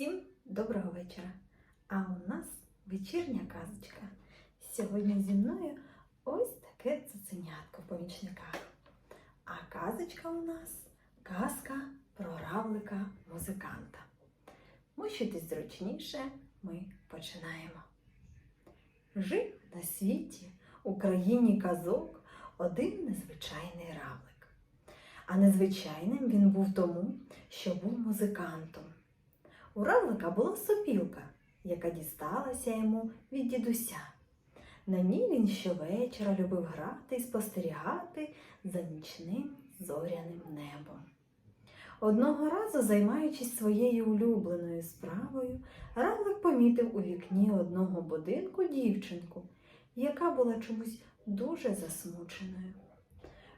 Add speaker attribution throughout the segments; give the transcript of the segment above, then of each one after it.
Speaker 1: Всім доброго вечора! А у нас вечірня казочка. Сьогодні зі мною ось таке цуценятко в помічниках. А казочка у нас казка про равлика музиканта. Мощуйтесь зручніше, ми починаємо. Жив на світі у країні казок один незвичайний равлик. А незвичайним він був тому, що був музикантом. У равлика була сопілка, яка дісталася йому від дідуся. На ній він щовечора любив грати і спостерігати за нічним зоряним небом. Одного разу, займаючись своєю улюбленою справою, равлик помітив у вікні одного будинку дівчинку, яка була чомусь дуже засмученою.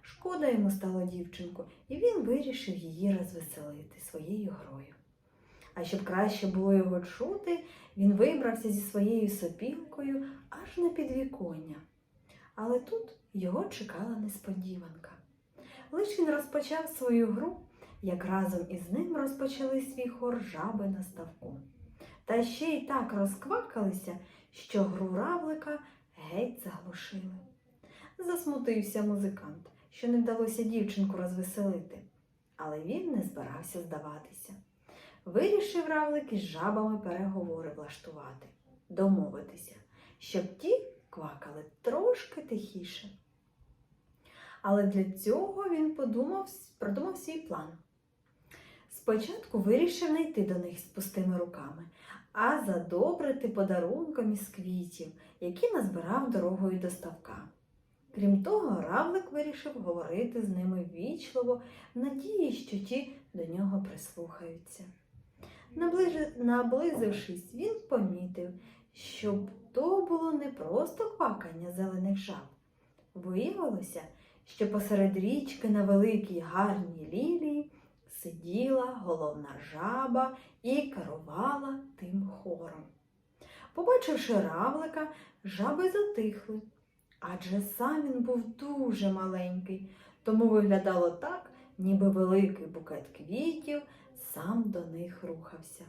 Speaker 1: Шкода йому стало дівчинку, і він вирішив її розвеселити своєю грою. А щоб краще було його чути, він вибрався зі своєю сопілкою аж на підвіконня. Але тут його чекала несподіванка. Лиш він розпочав свою гру, як разом із ним розпочали свій хор жаби на ставку. Та ще й так розквакалися, що гру равлика геть заглушили. Засмутився музикант, що не вдалося дівчинку розвеселити, але він не збирався здаватися. Вирішив равлик із жабами переговори влаштувати, домовитися, щоб ті квакали трошки тихіше. Але для цього він подумав, продумав свій план. Спочатку вирішив не йти до них з пустими руками, а задобрити подарунком із квітів, які назбирав дорогою до ставка. Крім того, равлик вирішив говорити з ними ввічливо, в надії, що ті до нього прислухаються. Наблизившись, він помітив, що то було не просто квакання зелених жаб. Виявилося, що посеред річки на великій гарній лілії сиділа головна жаба і керувала тим хором. Побачивши равлика, жаби затихли, адже сам він був дуже маленький, тому виглядало так, ніби великий букет квітів сам до них рухався.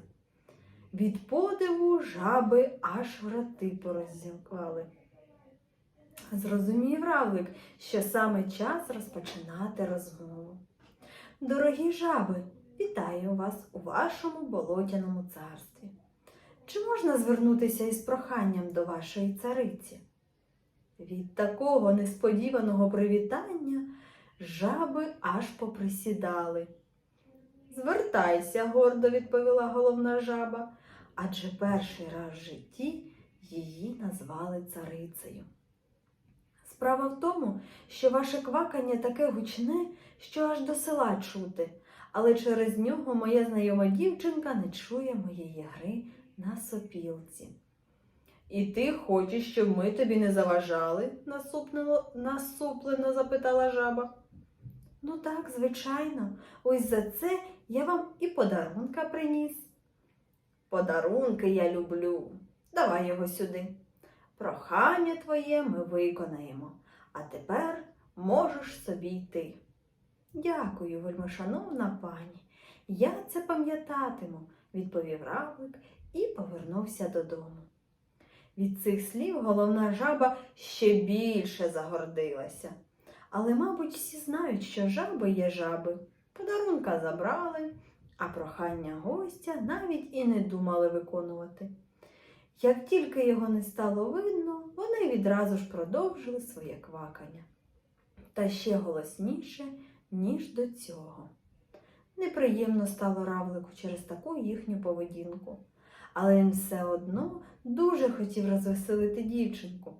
Speaker 1: Від подиву жаби аж роти пороззявкали. Зрозумів равлик, що саме час розпочинати розмову. Дорогі жаби, вітаю вас у вашому болотяному царстві. Чи можна звернутися із проханням до вашої цариці? Від такого несподіваного привітання жаби аж поприсідали. Звертайся, гордо відповіла головна жаба, адже перший раз в житті її назвали царицею. Справа в тому, що ваше квакання таке гучне, що аж до села чути, але через нього моя знайома дівчинка не чує моєї гри на сопілці. І ти хочеш, щоб ми тобі не заважали? насуплено запитала жаба. Ну так, звичайно, ось за це я вам і подарунка приніс. Подарунки я люблю. Давай його сюди. Прохання твоє ми виконаємо, а тепер можеш собі йти. Дякую, вельмишановна пані. Я це пам'ятатиму, відповів равлик і повернувся додому. Від цих слів головна жаба ще більше загордилася. Але, мабуть, всі знають, що жаби є жаби. Подарунка забрали, а прохання гостя навіть і не думали виконувати. Як тільки його не стало видно, вони відразу ж продовжили своє квакання. Та ще голосніше, ніж до цього. Неприємно стало равлику через таку їхню поведінку, але він все одно дуже хотів розвеселити дівчинку,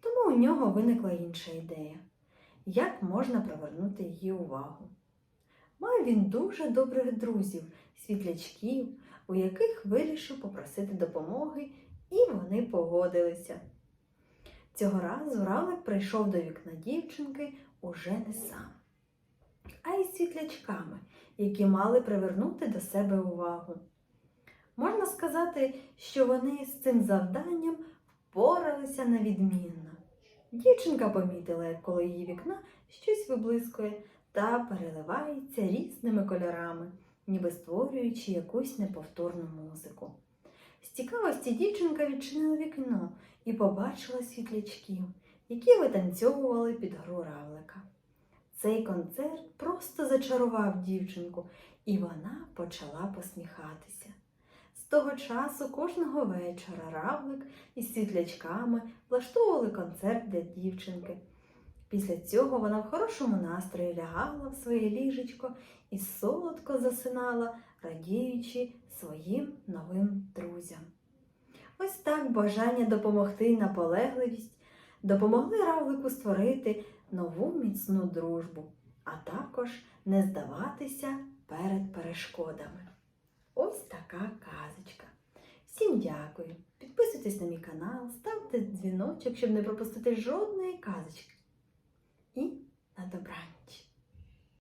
Speaker 1: тому у нього виникла інша ідея як можна привернути її увагу. Мав він дуже добрих друзів, світлячків, у яких вирішив попросити допомоги, і вони погодилися. Цього разу равлик прийшов до вікна дівчинки уже не сам, а й світлячками, які мали привернути до себе увагу. Можна сказати, що вони з цим завданням впоралися на відмінно. Дівчинка помітила, як коло її вікна щось виблискує та переливається різними кольорами, ніби створюючи якусь неповторну музику. З цікавості дівчинка відчинила вікно і побачила світлячків, які витанцьовували під гру равлика. Цей концерт просто зачарував дівчинку, і вона почала посміхатися. З того часу кожного вечора равлик із світлячками влаштовували концерт для дівчинки. Після цього вона в хорошому настрої лягала в своє ліжечко і солодко засинала, радіючи своїм новим друзям. Ось так бажання допомогти наполегливість допомогли равлику створити нову міцну дружбу, а також не здаватися перед перешкодами. Ось така казочка. Всім дякую. Підписуйтесь на мій канал, ставте дзвіночок, щоб не пропустити жодної казочки. І на добраніч!